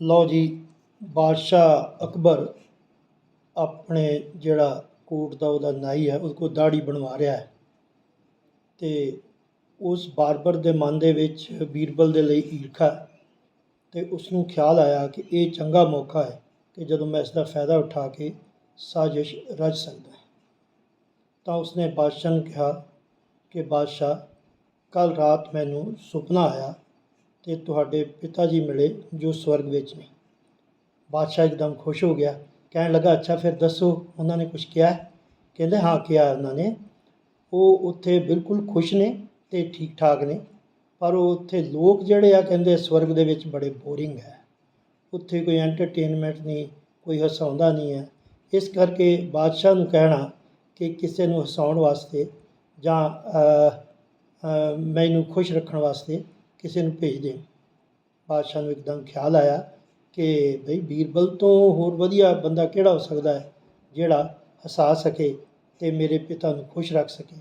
ਲਓ ਜੀ, ਬਾਦਸ਼ਾਹ ਅਕਬਰ ਆਪਣੇ ਜਿਹੜਾ ਕੋਟ ਦਾ ਉਹਦਾ ਨਾਈ ਹੈ, ਉਹਦੇ ਕੋਲ ਦਾੜੀ ਬਣਵਾ ਰਿਹਾ ਹੈ ਅਤੇ ਉਸ ਬਾਰਬਰ ਦੇ ਮਨ ਦੇ ਵਿੱਚ ਬੀਰਬਲ ਦੇ ਲਈ ਈਰਖਾ ਹੈ ਅਤੇ ਉਸਨੂੰ ਖਿਆਲ ਆਇਆ ਕਿ ਇਹ ਚੰਗਾ ਮੌਕਾ ਹੈ ਕਿ ਜਦੋਂ ਮੈਂ ਇਸ ਦਾ ਫਾਇਦਾ ਉਠਾ ਕੇ ਸਾਜ਼ਿਸ਼ ਰਚ ਸਕਦਾ ਹਾਂ। ਤਾਂ ਉਸਨੇ ਬਾਦਸ਼ਾਹ ਨੂੰ ਕਿਹਾ ਕਿ ਬਾਦਸ਼ਾਹ, ਕੱਲ੍ਹ ਰਾਤ ਮੈਨੂੰ ਸੁਪਨਾ ਆਇਆ ਕਿ ਤੁਹਾਡੇ ਪਿਤਾ ਜੀ ਮਿਲੇ ਜੋ ਸਵਰਗ ਵਿੱਚ ਨੇ। ਬਾਦਸ਼ਾਹ ਇੱਕਦਮ ਖੁਸ਼ ਹੋ ਗਿਆ। ਕਹਿਣ ਲੱਗਾ, ਅੱਛਾ, ਫਿਰ ਦੱਸੋ, ਉਹਨਾਂ ਨੇ ਕੁਝ ਕਿਹਾ ਕਹਿੰਦੇ, ਹਾਂ, ਕਿਹਾ ਉਹਨਾਂ ਨੇ। ਉਹ ਉੱਥੇ ਬਿਲਕੁਲ ਖੁਸ਼ ਨੇ ਅਤੇ ਠੀਕ ਠਾਕ ਨੇ। ਪਰ ਉਹ ਉੱਥੇ ਲੋਕ ਜਿਹੜੇ ਆ, ਕਹਿੰਦੇ, ਸਵਰਗ ਦੇ ਵਿੱਚ ਬੜੇ ਬੋਰਿੰਗ ਹੈ। ਉੱਥੇ ਕੋਈ ਐਂਟਰਟੇਨਮੈਂਟ ਨਹੀਂ, ਕੋਈ ਹਸਾਉਂਦਾ ਨਹੀਂ ਹੈ। ਇਸ ਕਰਕੇ ਬਾਦਸ਼ਾਹ ਨੂੰ ਕਹਿਣਾ ਕਿ ਕਿਸੇ ਨੂੰ ਹਸਾਉਣ ਵਾਸਤੇ ਜਾਂ ਮੈਨੂੰ ਖੁਸ਼ ਰੱਖਣ ਵਾਸਤੇ ਕਿਸੇ ਨੂੰ ਭੇਜ ਦਿਓ ਬਾਦਸ਼ਾਹ ਨੂੰ ਇੱਕਦਮ ਖਿਆਲ ਆਇਆ ਕਿ ਬਈ ਬੀਰਬਲ ਤੋਂ ਹੋਰ ਵਧੀਆ ਬੰਦਾ ਕਿਹੜਾ ਹੋ ਸਕਦਾ ਹੈ, ਜਿਹੜਾ ਹਸਾ ਸਕੇ ਅਤੇ ਮੇਰੇ ਪਿਤਾ ਨੂੰ ਖੁਸ਼ ਰੱਖ ਸਕੇ।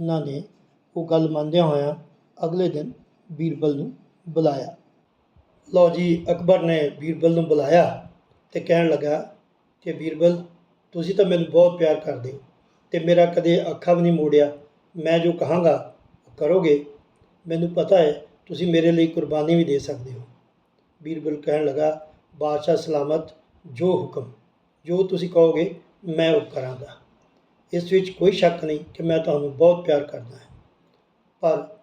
ਉਹਨਾਂ ਨੇ ਉਹ ਗੱਲ ਮੰਨਦਿਆਂ ਹੋਇਆਂ ਅਗਲੇ ਦਿਨ ਬੀਰਬਲ ਨੂੰ ਬੁਲਾਇਆ। ਲਓ ਜੀ, ਅਕਬਰ ਨੇ ਬੀਰਬਲ ਨੂੰ ਬੁਲਾਇਆ ਅਤੇ ਕਹਿਣ ਲੱਗਾ ਕਿ ਬੀਰਬਲ, ਤੁਸੀਂ ਤਾਂ ਮੈਨੂੰ ਬਹੁਤ ਪਿਆਰ ਕਰਦੇ ਹੋ ਅਤੇ ਮੇਰਾ ਕਦੇ ਅੱਖਾਂ ਵੀ ਨਹੀਂ ਮੋੜਿਆ। ਮੈਂ ਜੋ ਕਹਾਂਗਾ, ਉਹ ਕਰੋਗੇ। ਮੈਨੂੰ ਪਤਾ ਹੈ, ਤੁਸੀਂ ਮੇਰੇ ਲਈ ਕੁਰਬਾਨੀ ਵੀ ਦੇ ਸਕਦੇ ਹੋ। ਬੀਰਬਲ ਕਹਿਣ ਲੱਗਾ, ਬਾਦਸ਼ਾਹ ਸਲਾਮਤ, ਜੋ ਹੁਕਮ, ਜੋ ਤੁਸੀਂ ਕਹੋਗੇ, ਮੈਂ ਉਹ ਕਰਾਂਗਾ। ਇਸ ਵਿੱਚ ਕੋਈ ਸ਼ੱਕ ਨਹੀਂ ਕਿ ਮੈਂ ਤੁਹਾਨੂੰ ਬਹੁਤ ਪਿਆਰ ਕਰਦਾ ਹਾਂ। ਪਰ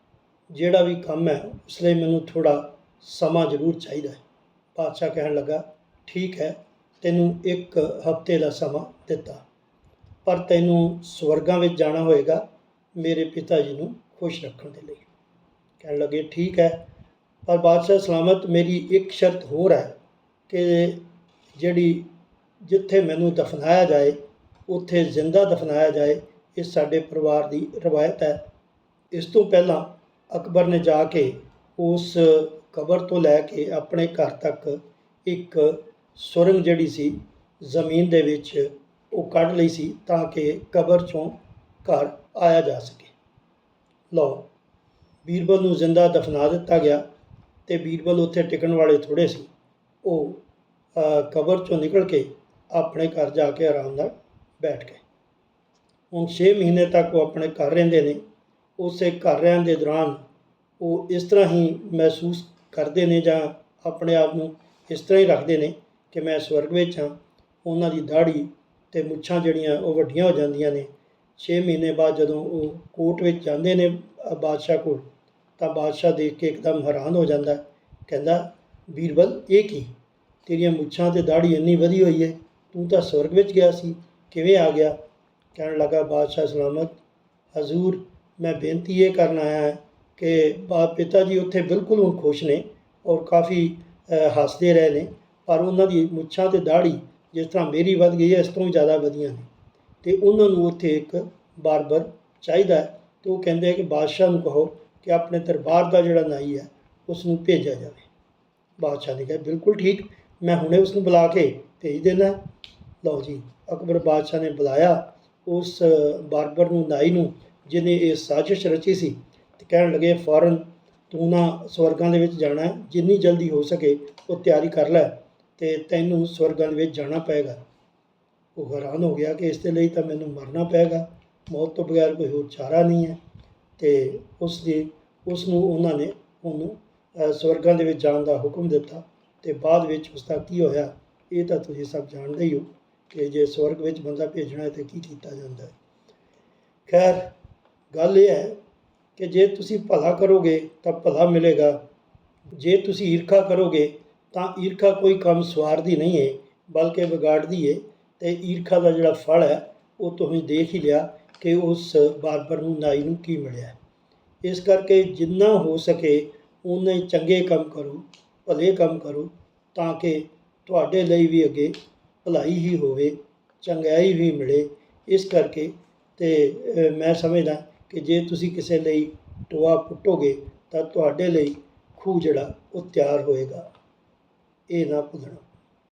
ਜਿਹੜਾ ਵੀ ਕੰਮ ਹੈ, ਉਸ ਲਈ ਮੈਨੂੰ ਥੋੜਾ ਸਮਾਂ ਜ਼ਰੂਰ ਚਾਹੀਦਾ ਹੈ। ਬਾਦਸ਼ਾਹ ਕਹਿਣ ਲੱਗਾ, ਠੀਕ ਹੈ, ਤੈਨੂੰ ਇੱਕ ਹਫ਼ਤੇ ਦਾ ਸਮਾਂ ਦਿੱਤਾ। ਪਰ ਤੈਨੂੰ ਸਵਰਗਾਂ ਵਿੱਚ ਜਾਣਾ ਹੋਏਗਾ, ਮੇਰੇ ਪਿਤਾ ਜੀ ਨੂੰ ਖੁਸ਼ ਰੱਖਣ ਦੇ ਲਈ। ਕਹਿਣ ਲੱਗੇ, ਠੀਕ ਹੈ, ਪਰ ਬਾਦਸ਼ਾਹ ਸਲਾਮਤ ਮੇਰੀ ਇੱਕ ਸ਼ਰਤ ਹੋਰ ਹੈ ਕਿ ਜਿਹੜੀ ਜਿੱਥੇ ਮੈਨੂੰ ਦਫਨਾਇਆ ਜਾਏ, ਉੱਥੇ ਜ਼ਿੰਦਾ ਦਫਨਾਇਆ ਜਾਏ, ਇਹ ਸਾਡੇ ਪਰਿਵਾਰ ਦੀ ਰਵਾਇਤ ਹੈ। ਇਸ ਤੋਂ ਪਹਿਲਾਂ ਅਕਬਰ ਨੇ ਜਾ ਕੇ ਉਸ ਕਬਰ ਤੋਂ ਲੈ ਕੇ ਆਪਣੇ ਘਰ ਤੱਕ ਇੱਕ ਸੁਰੰਗ ਜਿਹੜੀ ਸੀ, ਜ਼ਮੀਨ ਦੇ ਵਿੱਚ ਉਹ ਕੱਢ ਲਈ ਸੀ ਤਾਂ ਕਿ ਕਬਰ ਚੋਂ ਘਰ ਆਇਆ ਜਾ ਸਕੇ। ਲਓ ਬੀਰਬਲ ਨੂੰ ਜ਼ਿੰਦਾ ਦਫਨਾ ਦਿੱਤਾ ਗਿਆ ਤੇ ਬੀਰਬਲ ਉੱਥੇ ਟਿਕਣ ਵਾਲੇ ਥੋੜੇ ਸੀ। ਉਹ ਅ, ਕਬਰ ਚੋਂ ਨਿਕਲ ਕੇ ਆਪਣੇ ਘਰ ਜਾ ਕੇ ਆਰਾਮ ਨਾਲ ਬੈਠ ਗਏ। ਹੁਣ 6 ਮਹੀਨੇ ਤੱਕ ਉਹ ਆਪਣੇ ਘਰ ਰਹਿੰਦੇ ਨੇ। ਉਸੇ ਘਰ ਰਹਿਣ ਦੇ ਦੌਰਾਨ ਉਹ ਇਸ ਤਰ੍ਹਾਂ ਹੀ ਮਹਿਸੂਸ ਕਰਦੇ ਨੇ ਜਾਂ ਆਪਣੇ ਆਪ ਨੂੰ ਇਸ ਤਰ੍ਹਾਂ ਹੀ ਰੱਖਦੇ ਨੇ ਕਿ ਮੈਂ ਸਵਰਗ ਵਿੱਚ ਹਾਂ। ਉਹਨਾਂ ਦੀ ਦਾੜੀ ਤੇ ਮੁੱਛਾਂ ਜਿਹੜੀਆਂ ਉਹ ਵੱਡੀਆਂ ਹੋ ਜਾਂਦੀਆਂ ਨੇ। 6 ਮਹੀਨੇ ਬਾਅਦ ਜਦੋਂ ਉਹ ਕੋਰਟ ਵਿੱਚ ਜਾਂਦੇ ਨੇ ਬਾਦਸ਼ਾਹ ਕੋਲ, ਤਾਂ ਬਾਦਸ਼ਾਹ ਦੇਖ ਕੇ ਇੱਕਦਮ ਹੈਰਾਨ ਹੋ ਜਾਂਦਾ, ਕਹਿੰਦਾ, ਵੀਰਬਲ, ਇਹ ਕੀ? ਤੇਰੀਆਂ ਮੁੱਛਾਂ ਤੇ ਦਾੜੀ ਇੰਨੀ ਵਧੀ ਹੋਈ ਹੈ ਤੂੰ ਤਾਂ ਸਵਰਗ ਵਿੱਚ ਗਿਆ ਸੀ, ਕਿਵੇਂ ਆ ਗਿਆ? ਕਹਿਣ ਲੱਗਾ ਬਾਦਸ਼ਾਹ ਸਲਾਮਤ, ਹਜ਼ੂਰ, ਮੈਂ ਬੇਨਤੀ ਇਹ ਕਰਨ ਆਇਆ ਹਾਂ ਕਿ ਬਾ ਪਿਤਾ ਜੀ ਉੱਥੇ ਬਿਲਕੁਲ ਹੁਣ ਖੁਸ਼ ਨੇ ਔਰ ਕਾਫੀ ਹੱਸਦੇ ਰਹੇ ਨੇ, ਪਰ ਉਹਨਾਂ ਦੀ ਮੁੱਛਾਂ ਤੇ ਦਾੜੀ ਜਿਸ ਤਰ੍ਹਾਂ ਮੇਰੀ ਵੱਧ ਗਈ ਹੈ, ਇਸ ਤੋਂ ਵੀ ਜ਼ਿਆਦਾ ਵਧੀਆਂ ਨੇ। ਤੇ ਉਹਨਾਂ ਨੂੰ ਉੱਥੇ ਇੱਕ ਬਾਰਬਰ ਚਾਹੀਦਾ ਹੈ ਤੇ ਉਹ ਕਹਿੰਦੇ ਆ ਕਿ ਬਾਦਸ਼ਾਹ ਨੂੰ ਕਹੋ ਕਿ ਆਪਣੇ ਦਰਬਾਰ ਦਾ ਜਿਹੜਾ ਨਾਈ ਹੈ ਉਸ ਨੂੰ ਭੇਜਿਆ ਜਾਵੇ। ਬਾਦਸ਼ਾਹ ਨੇ ਕਿਹਾ, ਬਿਲਕੁਲ ਠੀਕ, ਮੈਂ ਹੁਣੇ ਉਸ ਨੂੰ ਬੁਲਾ ਕੇ ਭੇਜ ਦੇਣਾ ਲਓ ਜੀ, ਅਕਬਰ ਬਾਦਸ਼ਾਹ ਨੇ ਬੁਲਾਇਆ ਉਸ ਬਾਰਬਰ ਨੂੰ, ਨਾਈ ਨੂੰ, ਜਿਹਨੇ ਇਹ ਸਾਜ਼ਿਸ਼ ਰਚੀ ਸੀ ਤੇ ਕਹਿਣ ਲੱਗੇ, ਫੌਰਨ, ਤੂੰ ਨਾ ਸਵਰਗਾਂ ਦੇ ਵਿੱਚ ਜਾਣਾ ਜਿੰਨੀ ਜਲਦੀ ਹੋ ਸਕੇ ਉਹ ਤਿਆਰੀ ਕਰ ਲੈ ਤੇ ਤੈਨੂੰ ਸਵਰਗਾਂ ਦੇ ਵਿੱਚ ਜਾਣਾ ਪਏਗਾ। ਉਹ ਹੈਰਾਨ ਹੋ ਗਿਆ ਕਿ ਇਸ ਦੇ ਲਈ ਤਾਂ ਮੈਨੂੰ ਮਰਨਾ ਪਏਗਾ। ਮੌਤ ਤੋਂ ਬਗੈਰ ਕੋਈ ਹੋਰ ਚਾਰਾ ਨਹੀਂ ਹੈ ਤੇ ਉਸ ਦੀ, ਉਸ ਨੂੰ ਉਹਨਾਂ ਨੇ ਉਹਨੂੰ ਸਵਰਗਾਂ ਦੇ ਵਿੱਚ ਜਾਣ ਦਾ ਹੁਕਮ ਦਿੱਤਾ ਤੇ ਬਾਅਦ ਵਿੱਚ ਉਸ ਦਾ ਕੀ ਹੋਇਆ? ਇਹ ਤਾਂ ਤੁਸੀਂ ਸਭ ਜਾਣਦੇ ਹੀ ਹੋ ਕਿ ਜੇ ਸਵਰਗ ਵਿੱਚ ਬੰਦਾ ਭੇਜਣਾ ਹੈ ਤੇ ਕੀ ਕੀਤਾ ਜਾਂਦਾ ਹੈ। ਖੈਰ, ਗੱਲ ਇਹ ਹੈ ਕਿ ਜੇ ਤੁਸੀਂ ਭਲਾ ਕਰੋਗੇ ਤਾਂ ਭਲਾ ਮਿਲੇਗਾ। ਜੇ ਤੁਸੀਂ ਈਰਖਾ ਕਰੋਗੇ ਤਾਂ ਈਰਖਾ ਕੋਈ ਕੰਮ ਸਵਾਰਦੀ ਨਹੀਂ ਹੈ, ਬਲਕਿ ਵਿਗਾੜਦੀ ਹੈ। ਤੇ ਈਰਖਾ ਦਾ ਜਿਹੜਾ ਫਲ ਹੈ, ਉਹ ਤੁਸੀਂ ਦੇਖ ਹੀ ਲਿਆ ਕਿ ਉਸ ਬਾਰਬਰ ਨੂੰ ਨਾਈ ਨੂੰ ਕੀ ਮਿਲਿਆ। ਇਸ ਕਰਕੇ ਜਿੰਨਾ ਹੋ ਸਕੇ ਉਨੇ ਚੰਗੇ ਕੰਮ ਕਰੋ, ਭਲੇ ਕੰਮ ਕਰੋ, ਤਾਂ ਕਿ ਤੁਹਾਡੇ ਲਈ ਵੀ ਅੱਗੇ ਭਲਾਈ ਹੀ ਹੋਵੇ, ਚੰਗਿਆਈ ਵੀ ਮਿਲੇ। ਇਸ ਕਰਕੇ ਤੇ ਮੈਂ ਸਮਝਦਾ ਕਿ ਜੇ ਤੁਸੀਂ ਕਿਸੇ ਲਈ ਟੋਆ ਪੁੱਟੋਗੇ, ਤਾਂ ਤੁਹਾਡੇ ਲਈ ਖੂਹ ਜਿਹੜਾ, ਉਹ ਤਿਆਰ ਹੋਏਗਾ। ਇਹ ਨਾ ਭੁੱਲਣਾ।